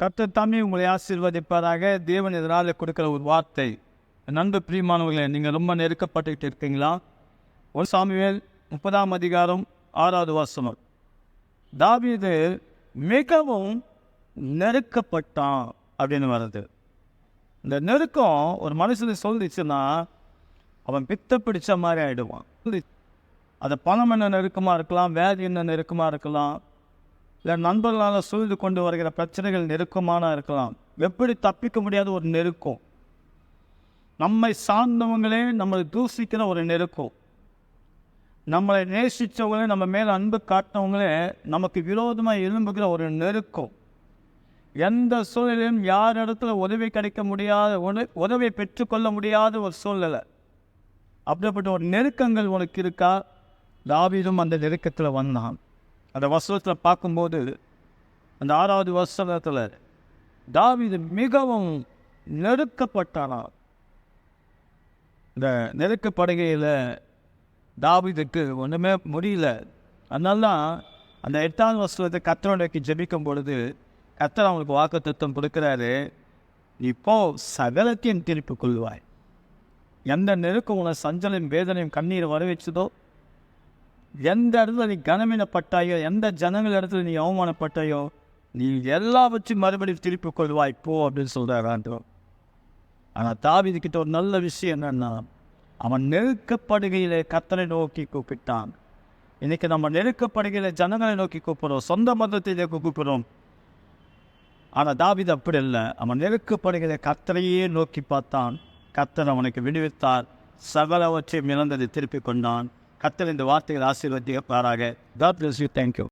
கர்த்தர் தாமே உங்களை ஆசீர்வதிப்பாராக தேவன் எதிரால் கொடுக்குற ஒரு வார்த்தை. நண்பு பிரியமானவர்களே நீங்கள் ரொம்ப நெருக்கப்பட்டுக்கிட்டு இருக்கீங்களா? ஒரு சாமிவேல் முப்பதாம் அதிகாரம் ஆறாவது வாசனம். தாவீது மிகவும் நெருக்கப்பட்டான் அப்படின்னு வருது. இந்த நெருக்கம் ஒரு மனுஷனுக்கு சொல்லிச்சுன்னா அவன் பித்த பிடிச்ச மாதிரி ஆகிடுவான் அது பணம் என்ன நெருக்கமாக இருக்கலாம் வேதி என்ன நெருக்கமாக இருக்கலாம் இல்லை நண்பர்களால் சூழ்ந்து கொண்டு வருகிற பிரச்சனைகள் நெருக்கமான இருக்கலாம். எப்படி தப்பிக்க முடியாத ஒரு நெருக்கம். நம்மை சார்ந்தவங்களே நம்மளை தூசிக்கிற ஒரு நெருக்கம். நம்மளை நேசித்தவங்களே நம்ம மேலே அன்பு காட்டினவங்களே நமக்கு விரோதமாக எழும்புகிற ஒரு நெருக்கம். எந்த சூழ்நிலையும் யார் இடத்துல உதவி கிடைக்க முடியாத உதவியை பெற்றுக்கொள்ள முடியாத ஒரு சூழ்நிலை. அப்படிப்பட்ட ஒரு நெருக்கங்கள் உனக்கு இருக்கா? தாவிதும் அந்த நெருக்கத்தில் வந்தான். அந்த வசனத்தில் பார்க்கும்போது அந்த ஆறாவது வசனத்தில் தாவிது மிகவும் நெருக்கப்பட்டானா இந்த நெருக்கப்படுகையில் தாவிதுக்கு ஒன்றுமே முடியல. அதனால தான் அந்த எட்டாவது வசனத்தை கத்தரோடைக்கு ஜபிக்கும் பொழுது கத்தர் அவங்களுக்கு வாக்கு தத்துவம் கொடுக்குறாரு இப்போ சகலத்தையும் திருப்பி கொள்வாய். எந்த நெருக்கம் உன சஞ்சலையும் வேதனையும் கண்ணீர் வர வச்சதோ எந்த இடத்துல நீ கனமினப்பட்டாயோ எந்த ஜனங்கள் இடத்துல நீ அவமானப்பட்டாயோ நீ எல்லாவற்றையும் மறுபடியும் திருப்பி கொள்வாய். போ அப்படின்னு சொல்கிறார் ஆண்டவர். ஆனால் தாவிதுக்கிட்ட ஒரு நல்ல விஷயம் என்னென்னா அவன் நெருக்கப்படுகையிலே கத்தனை நோக்கி கூப்பிட்டான். இன்னைக்கு நம்ம நெருக்கப்படுகையில ஜனங்களை நோக்கி கூப்பிடுறோம் சொந்த மதத்திலே கூப்பிடுறோம். ஆனால் தாவிது அப்படி இல்லை. அவன் நெருக்கப்படுகிற கத்தரையே நோக்கி பார்த்தான். கத்தர் அவனுக்கு விடுவித்தார். சகலவற்றையும் இழந்ததை திருப்பி கொண்டான். கத்தர் இந்த வார்த்தைகள் ஆசீர்வதிப்பாராக பாராக bless you. Thank you.